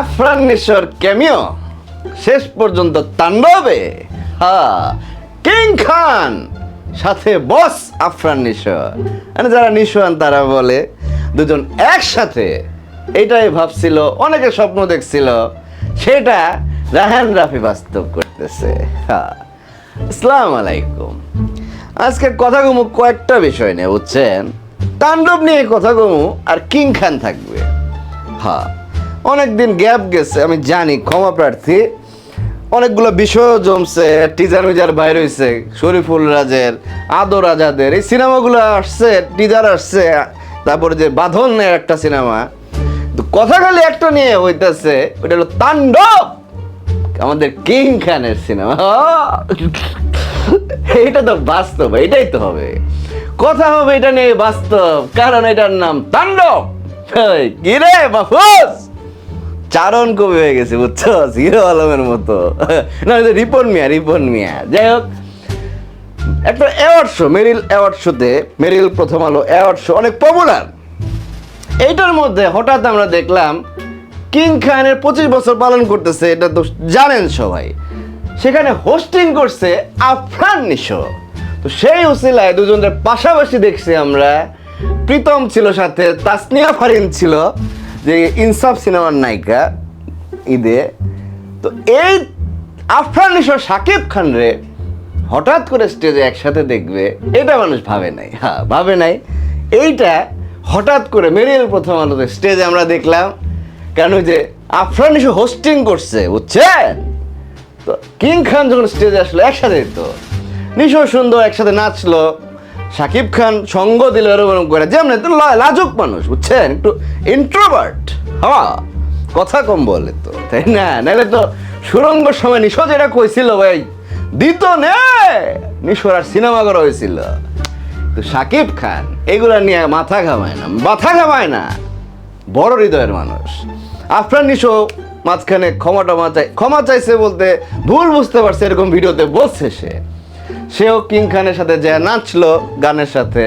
আফরান নিশোর cameo. শেষ পর্যন্ত তাণ্ডবে। হ্যাঁ কিং খান, সাথে বস আফরান নিশোর মানে যারা নিশোয়ান, তারা বলে, দুজন একসাথে। এটাই ভাবছিল, অনেকে স্বপ্ন দেখছিল। সেটা রাহান রাফি বাস্তব করতেছে। হ্যাঁ আসসালামু আলাইকুম। আজকে কথা কমু কয়েকটা বিষয় নিয়ে, বুঝছেন? তাণ্ডব নিয়ে কথা কমু আর কিং খান থাকবে। হ্যাঁ অনেকদিন গ্যাপ গেছে, আমি জানি, ক্ষমা প্রার্থী। অনেকগুলো বিষয়ও জমছে টিজার উজার বাইর হয়েছে শরীফুল রাজের, আদর আজাদের। এই সিনেমাগুলো আসছে টিজার আসছে, তারপরে যে বাঁধন একটা সিনেমা। তো কথা খালি একটা নিয়ে হইতেছে, ওইটা হলো তাণ্ডব! আমাদের কিং খানের সিনেমা। এটা তো বাস্তব এটাই তো হবে। কথা হবে এটা নিয়ে বাস্তব, কারণ এটার নাম তাণ্ডব। কি রে, মাহফুজ? চারণ কবি হয়ে গেছে, বুঝছ? হিরো আলমের মতো। না রিপন মিয়া রিপন মিয়া। যাই হোক, একটা অ্যাওয়ার্ড শো মেরিল অ্যাওয়ার্ড শোতে মেরিল প্রথম আলো অ্যাওয়ার্ড শো অনেক পপুলার এইটার মধ্যে হঠাৎ আমরা দেখলাম কিং খানের পঁচিশ বছর পালন করতেছে, এটা তো জানেন সবাই। সেখানে হোস্টিং করছে আফরান নিশো। তো সেই উসিলায় দুজনের পাশাপাশি দেখছি আমরা, প্রীতম ছিল সাথে, তাসনিয়া ফারিন ছিল। যে ইনসাফ সিনেমার নায়িকা, ঈদে, তো এই আফরান সাকিব খান রে হঠাৎ করে স্টেজে একসাথে দেখবে, এটা মানুষ ভাবে নাই। হ্যাঁ ভাবে নাই। এইটা হঠাৎ করে মেরিয়াল প্রথম আলোতে স্টেজে আমরা দেখলাম, কেন যে আফরান নিশো হোস্টিং করছে, বুঝছেন? তো কিং খান যখন স্টেজে আসলো, একসাথে তো নিশো সুন্দর একসাথে নাচলো সাকিব খান সঙ্গ দিল এরকম করে। যেমন তো লাজুক মানুষ, বুঝছেন? একটু ইন্ট্রোভার্ট হ্যাঁ কথা কম বলে তো, তাই না? নাহলে তো সুরঙ্গ সময় নিশো যেটা কইছিল ভাই, দিত নে! নিশোর আর সিনেমা করা হয়েছিল। তো সাকিব খান, এগুলা নিয়ে মাথা ঘামায় না, মাথা ঘামায় না। বড় হৃদয়ের মানুষ। আফরান নিশো মাঝখানে ক্ষমা টমা চাই ক্ষমা চাইছে বলতে ভুল বুঝতে পারছে এরকম ভিডিওতে বলছে সে। সেও কিং খানের সাথে যে নাচলো গানের সাথে।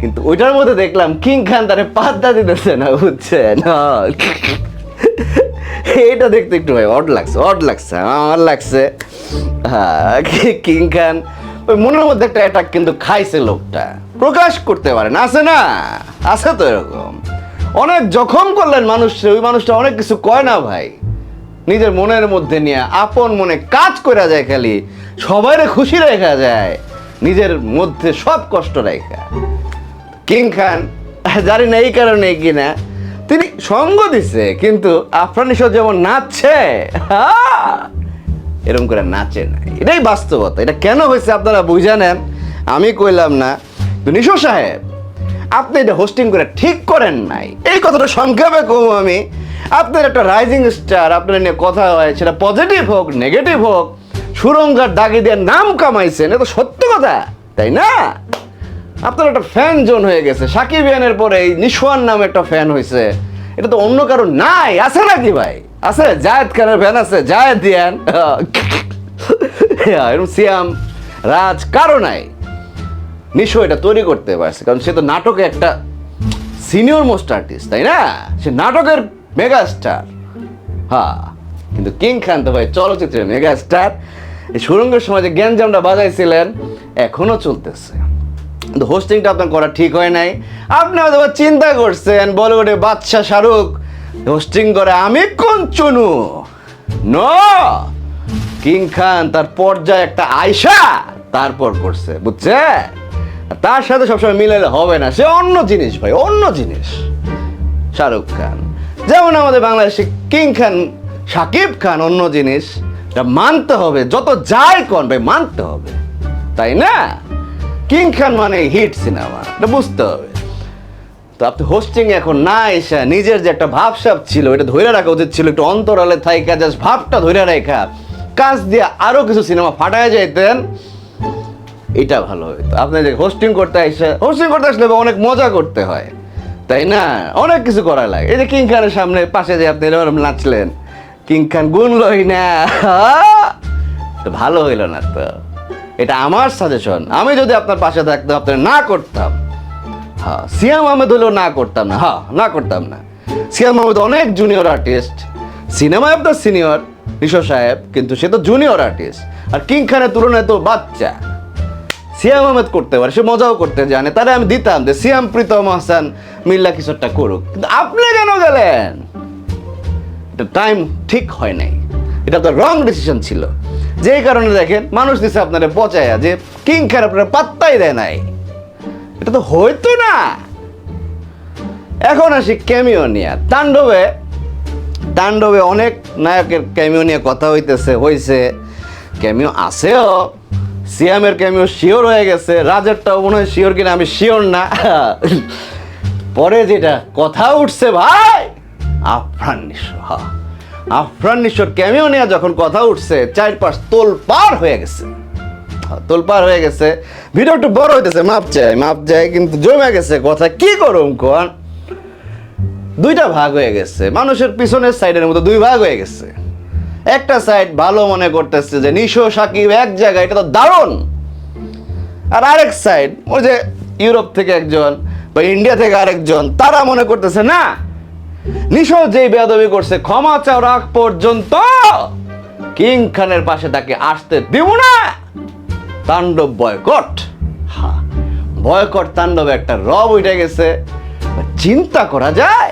কিন্তু ওইটার মধ্যে দেখলাম কিং খান তারে পাত্তা দিতেছে না, বুঝছেন? এটা দেখতে একটু ভাই অড লাগছে অড লাগছে, আমার লাগছে। হ্যাঁ কিং খান, ওই মনের মধ্যে একটা অ্যাটাক কিন্তু খাইছে লোকটা। প্রকাশ করতে পারে না, আছে না? আছে তো এরকম। অনেক জখম করলেন মানুষ, ওই মানুষটা অনেক কিছু কয় না ভাই। নিজের মনের মধ্যে নিয়ে আপন মনে কাজ করা যায় খালি। সবাইরে খুশি রেখা যায়, নিজের মধ্যে সব কষ্ট রেখা। কিং খান, জানি না এই কারণে কিনা, তিনি সঙ্গ দিছে, কিন্তু আফরানিশো যেমন নাচছে এরকম করে নাচে না এটাই বাস্তবতা, এটা কেন হয়েছে আপনারা বুঝে নেন আমি কইলাম না, নিশো সাহেব, আপনি এটা হোস্টিং করে ঠিক করেন নাই। এই কথাটা সংক্ষেপে কম আমি। আপনার একটা রাইজিং স্টার, আপনার নিয়ে কথা হয়, সেটা পজিটিভ হোক, নেগেটিভ হোক সুরঙ্গার দাগি দিয়ে নাম কামাইছেন এটা সত্য কথা, তাই না? আপনার একটা ফ্যান জোন হয়ে গেছে। সাকিব ইয়ানের পরে এই নিশোয়ান নামে একটা ফ্যান হয়েছে এটা তো অন্য কারও নাই, আছে নাকি ভাই? আছে, জায়েদ খানের ফ্যান আছে, জায়েদ দিয়ান এরকম সিয়াম, রাজ, কারও নাই। নিশো এটা তৈরি করতে পারছে, কারণ সে তো নাটকে একটা সিনিয়র মোস্ট আর্টিস্ট তাই না? সে নাটকের মেগা স্টার হ্যাঁ কিন্তু কিং খান তো ভাই চলচ্চিত্রের মেগা স্টার এই সুরঙ্গের সময় যে গ্যাঞ্জামটা বাজাইছিলেন এখনও চলতেছে। কিন্তু হোস্টিংটা আপনার করা ঠিক হয় নাই। আপনি হয়তো চিন্তা করছেন বলিউডে বাদশাহ শাহরুখ হোস্টিং করে আমি কোন চুনু? ন! কিং খান তার পর্যায়ে একটা আয়সা তারপর করছে, বুঝছে? তার সাথে সবসময় মিলালে হবে না। সে অন্য জিনিস ভাই, অন্য জিনিস। শাহরুখ খান। যেমন আমাদের বাংলাদেশে কিং খান, সাকিব খান অন্য জিনিস। এটা মানতে হবে, যত যাই কন ভাই, মানতে হবে। তাই না? কিং খান মানে হিট সিনেমা এটা বুঝতে হবে। তো আপনি হোস্টিং এখন না এসে নিজের যে একটা ভাবসাব ছিল এটা ধরে রাখা উচিত ছিল, একটু অন্তরালে থাইকা জাস্ট ভাবটা ধরে রাখা। কাজ দিয়ে আরও কিছু সিনেমা ফাটায় যাইতেন, এটা ভালো হতো আপনি যে হোস্টিং করতে আসে হোস্টিং করতে আসলে অনেক মজা করতে হয়। তাই না? অনেক কিছু করা লাগে। এই যে কিং খানের সামনে পাশে যে আপনি এরকম নাচলেন কিং খান গুনলই না। তো ভালো হইল না তো। এটা আমার সাজেশন আমি যদি আপনার পাশে থাকতাম আপনি না করতাম হ্যাঁ সিয়াম আহমেদ হলেও না করতাম না হ্যাঁ না করতাম না। সিয়াম আহমেদ অনেক জুনিয়র আর্টিস্ট সিনেমায় আপনার সিনিয়র নিশো সাহেব, কিন্তু সে তো জুনিয়র আর্টিস্ট আর কিং খানের তুলনায় তো বাচ্চা। সিয়াম আহমেদ করতে পারে, সে মজাও করতে জানে। তারে আমি দিতাম যে, সিয়াম, প্রীতম, হাসান, মিল্লা একটা করুক। কিন্তু আপনি কেন গেলেন? এটা টাইম ঠিক হয় নাই। এটা তো রং ডিসিশন ছিল। যেই কারণে দেখেন, মানুষ দিছে আপনারা পচায়া যে কিং খান আপনারা পাত্তাই দেয় নাই। এটা তো হইতো না। এখন আসি ক্যামিও নিয়ে। তাণ্ডবে তাণ্ডবে অনেক নায়কের ক্যামিও নিয়ে কথা হইতেছে, হইছে। ক্যামিও আছেও। সিয়ামের ক্যামিও শিওর হয়ে গেছে। রাজারটাও মনে হয় শিওর কিনা, আমি শিওর না। পরে যেটা কথা উঠছে ভাই আফরান হ্যাঁ আফরান নিশোর ক্যামিও নিয়ে যখন কথা উঠছে, চারপাশ তোল পার হয়ে গেছে। তোলপার হয়ে গেছে। ভিডিও একটু বড় হইতেছে, মাপ চাই মাপ চাই, কিন্তু জমে গেছে কথা। কি করুম কোন? দুইটা ভাগ হয়ে গেছে। মানুষের পিছনের সাইডের মতো দুই ভাগ হয়ে গেছে। একটা সাইড ভালো মনে করতেছে যে নিশো, সাকিব এক জায়গায়, এটা তো দারুণ। আর আরেক সাইড, ওই যে ইউরোপ থেকে একজন বা ইন্ডিয়া থেকে আরেকজন, তারা মনে করতেছে, না যেই বেয়াদবি করছে, ক্ষমা পর্যন্ত কিং খানের পাশে তাকে আসতে দিব না। তাণ্ডব বয়কট। হ্যাঁ বয়কট তাণ্ডবে একটা রব উঠে গেছে। চিন্তা করা যায়?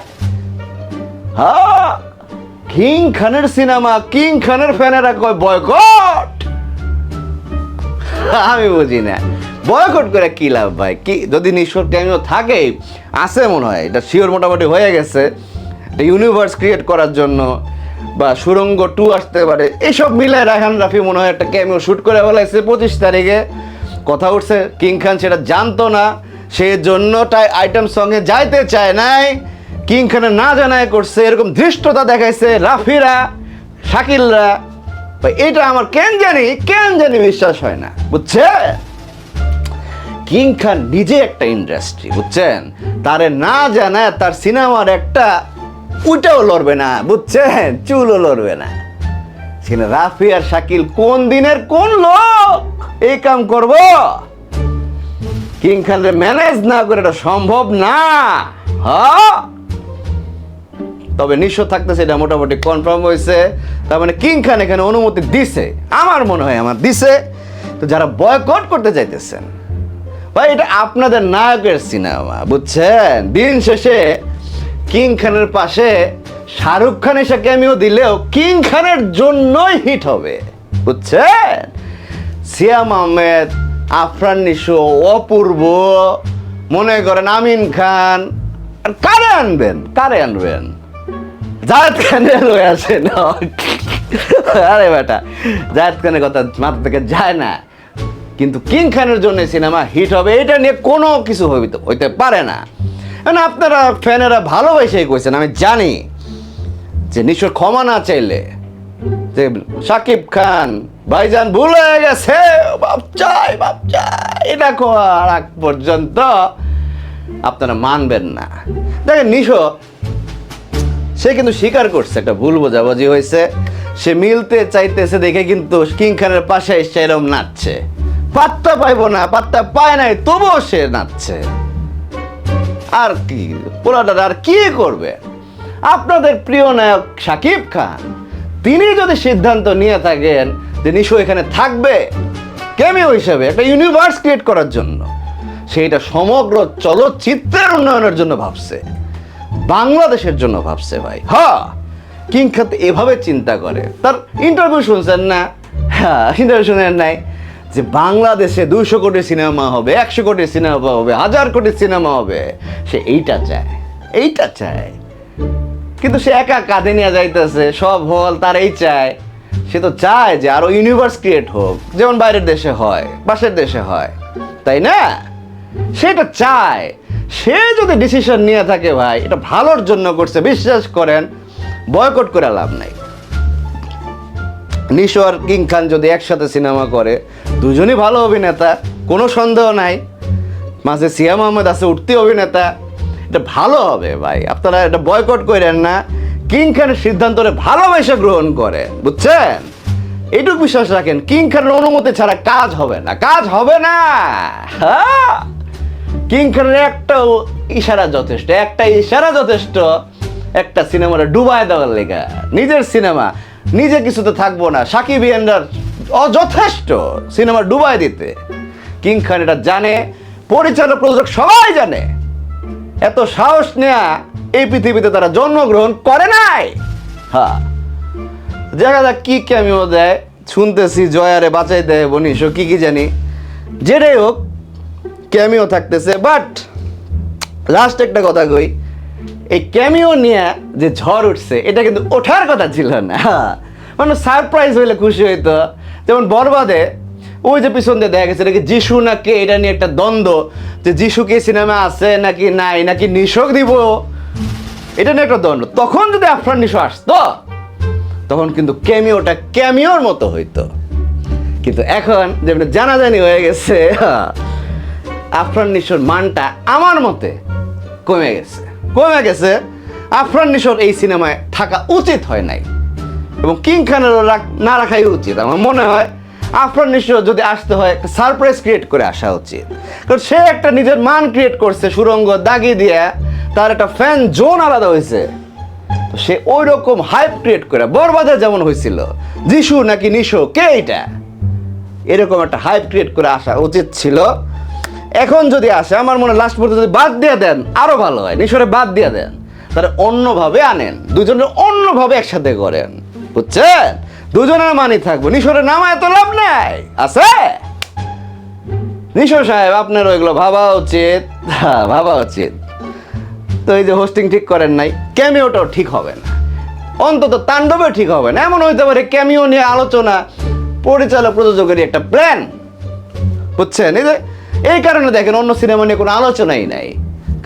হ্যাঁ কিং খানের সিনেমা, কিং খানের ফ্যানেরা কয়, বয়কট? আমি বুঝি না। বয়কট করে কি লাভ ভাই? কি, যদি নিঃস্বর ক্যামিও থাকে আছে মনে হয়, এটা শিওর মোটামুটি হয়ে গেছে। একটা ইউনিভার্স ক্রিয়েট করার জন্য বা সুরঙ্গ টু আসতে পারে এইসব মিলে রায়হান রাফি মনে হয় একটা ক্যামিও শ্যুট করে ফেলাইছে পঁচিশ তারিখে। কথা উঠছে কিং খান সেটা জানতো না সেই জন্য তাই আইটেম সঙ্গে যাইতে চায় নাই। কিং খানের না জানায় করছে, এরকম ধৃষ্টতা দেখাইছে রাফিরা, শাকিলরা। এটা আমার কেন জানি কেন জানি বিশ্বাস হয় না, বুঝছে? কিং খান নিজে একটা ইন্ডাস্ট্রি বুঝছেন? তারে না জানায় তার সিনেমার একটা উইটাও লড়বে না, বুঝছেন? চুলও লড়বে না। ছিল রাফি আর শাকিল কোন দিনের কোন লোক? এই কাম করব। কিং খানরে ম্যানেজ না করে এটা সম্ভব না। তবে নিঃস্ব থাকতেছে, এটা মোটামুটি কনফার্ম হয়েছে। তার মানে কিং খান এখানে অনুমতি দিছে। আমার মনে হয় আমার দিছে। তো যারা বয়কট করতে চাইতেছেন, ভাই, এটা আপনাদের নায়কের সিনেমা, বুঝছেন? দিন শেষে কিং খানের পাশে শাহরুখ খান এসে ক্যামিও দিলেও কিং খানের জন্যই হিট হবে। বুঝছেন? সিয়াম আহমেদ, আফরান নিশো, অপূর্ব, মনে করেন আমিন খান। আর কারে আনবেন? কারে আনবেন? জাহেদ খানের হয়ে আছে না। আরে বেটা জাহেদ খানের কথা মাথা থেকে যায় না। কিন্তু কিং খানের জন্য সিনেমা হিট হবে, এটা নিয়ে কোনো কিছু হইতে পারে না। আপনারা ফ্যানেরা ভালোবাসেই কইছেন, আমি জানি। যে নিশ্চয় ক্ষমা না চাইলে, যে সাকিব খান, ভাইজান ভুল হয়ে গেছে বাপ চাই বাপ চাই করার আগ পর্যন্ত আপনারা মানবেন না। দেখেন, নিশো, সে কিন্তু স্বীকার করছে, একটা ভুল বোঝাবুঝি হয়েছে। সে মিলতে চাইতেছে দেখে কিন্তু কিং খানের পাশে এসে এরম নাচছে। পাত্তা পাইবো না, পাত্তা পায় নাই, তবুও সে নাচছে। আর কি? পোলাটার আর কি করবে? আপনাদের প্রিয় নায়ক শাকিব খান, তিনি যদি সিদ্ধান্ত নিয়ে থাকেন যে নিশো এখানে থাকবে, কেমিও হিসেবে একটা ইউনিভার্স ক্রিয়েট করার জন্য, সেইটা সমগ্র চলচ্চিত্রের উন্নয়নের জন্য ভাবছে, বাংলাদেশের জন্য ভাবছে ভাই। হ্যাঁ কিং খাত এভাবে চিন্তা করে। তার ইন্টারভিউ শুনছেন না? হ্যাঁ ইন্টারভিউ শুনেন নাই। যে বাংলাদেশে দুশো কোটি সিনেমা হবে, একশো কোটি সিনেমা হবে, হাজার কোটি সিনেমা হবে, সে এইটা চায় এইটা চায়। কিন্তু সে একা কাঁধে নিয়ে যাইতেছে, সব হল তার এই চায়। সে তো চায় যে আরও ইউনিভার্স ক্রিয়েট হোক, যেমন বাইরের দেশে হয়, পাশের দেশে হয়, তাই না? সেটা চায়। সে যদি ডিসিশন নিয়ে থাকে ভাই, এটা ভালোর জন্য করছে, বিশ্বাস করেন বয়কট করে লাভ নাই। নিশো আর কিং খান যদি একসাথে সিনেমা করে দুজনই ভালো অভিনেতা, কোনো সন্দেহ নাই। মাঝে সিয়াম আহমেদ আছে, উঠতি অভিনেতা। এটা ভালো হবে ভাই, আপনারা এটা বয়কট করেন না। কিং খানের সিদ্ধান্তরে ভালোবেসে গ্রহণ করে, বুঝছেন? এইটুকু বিশ্বাস রাখেন কিং খানের অনুমতি ছাড়া কাজ হবে না, কাজ হবে না। হ্যাঁ? কিং খানের একটা ইশারা যথেষ্ট, একটা ইশারা যথেষ্ট। একটা সিনেমাটা ডুবাই দেওয়ার লেগা, নিজের সিনেমা, নিজে কিছুতে থাকব না। সাকিব ইয়ান্ডার অযথেষ্ট সিনেমা ডুবাই দিতে। কিং খান এটা জানে পরিচালক প্রযোজক সবাই জানে। এত সাহস নেয়া এই পৃথিবীতে তারা জন্মগ্রহণ করে নাই। হ্যাঁ দেখা যাক কি ক্যামিও দেয়। শুনতেছি জয়ারে বাঁচাই দেয় বনিস কি কি জানি। যেটাই হোক ক্যামিও থাকতেছে বাট লাস্ট একটা কথা কই। এই ক্যামিও নিয়ে যে ঝড় উঠছে এটা কিন্তু ওঠার কথা ছিল না। হ্যাঁ, মানে সারপ্রাইজ হইলে খুশি হইতো। যেমন বরবাদে, ওই যে পিছন দিয়ে দেখা গেছে নাকি যিশু নাকি এটা নিয়ে একটা দ্বন্দ্ব যে যিশু কি সিনেমা আছে নাকি নাই, নাকি নিশক দিব? এটা নিয়ে একটা দ্বন্দ্ব। তখন যদি আফরান নিশো আসতো, তখন কিন্তু ক্যামিওটা ক্যামিওর মতো হইতো। কিন্তু এখন যেমন জানাজানি হয়ে গেছে, আফরান নিশোর মানটা আমার মতে কমে গেছে। কমে গেছে, আফরান নিশোর এই সিনেমায় থাকা উচিত হয় নাই। এবং কিং খানেরও রাখ- না রাখাই উচিত। আমার মনে হয় আফরান নিশো যদি আসতে হয়, একটা সারপ্রাইজ ক্রিয়েট করে আসা উচিত। কারণ সে একটা নিজের মান ক্রিয়েট করছে, সুরঙ্গ দাগি দিয়ে, তার একটা ফ্যান জোন আলাদা হয়েছে। তো সে ওই রকম হাইপ ক্রিয়েট করে, বরবাদে যেমন হয়েছিল, যিশু নাকি নিশো, কে এটা এরকম একটা হাইপ ক্রিয়েট করে আসা উচিত ছিল। এখন যদি আসে, আমার মনে লাস্ট পর্যন্ত যদি বাদ দিয়ে দেন আরও ভালো হয়। নিশোরে বাদ দিয়ে দেন। তাহলে অন্যভাবে আনেন। দুজনের অন্যভাবে একসাথে করেন বুঝছেন? দুজনের মানি থাকব। নিশোরের নামা এত লাভ নাই। আছে? নিশোর সাহেব, আপনার ওইগুলো ভাবা উচিত। হ্যাঁ ভাবা উচিত। তো এই যে হোস্টিং ঠিক করেন নাই ক্যামিওটাও ঠিক হবে না। অন্তত তাণ্ডবে ঠিক হবে না। এমন হইতে পারে ক্যামিও নিয়ে আলোচনা, পরিচালক প্রযোজকেরই একটা প্ল্যান বুঝছেন? এই যে, এই কারণে দেখেন অন্য সিনেমা নিয়ে কোনো আলোচনাই নাই।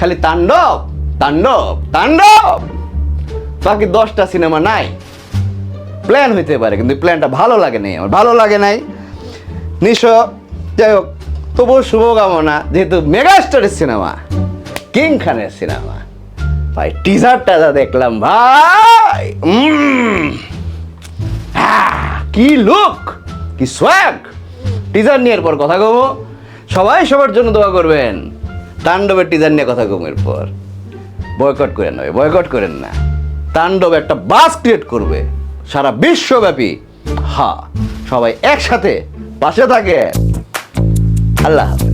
খালি তাণ্ডব তাণ্ডব তাণ্ডব! বাকি দশটা সিনেমা নাই। প্ল্যান হইতে পারে কিন্তু প্ল্যানটা ভালো লাগে নাই আমার। ভালো লাগে নাই। নিশো যাই হোক তবুও শুভকামনা যেহেতু মেগাস্টারের সিনেমা কিং খানের সিনেমা ভাই টিজারটা যা দেখলাম ভাই আহ, কি লুক কি সোয়াগ টিজার নিয়ে এরপর কথা কব সবাই সবার জন্য দোয়া করবেন। তাণ্ডবের টিজার নিয়ে কথা কম এরপর। বয়কট করেন নয় বয়কট করেন না। তাণ্ডব একটা বাস ক্রিয়েট করবে। সারা বিশ্বব্যাপী। হা সবাই একসাথে পাশে থাকে। আল্লাহ হাফেজ।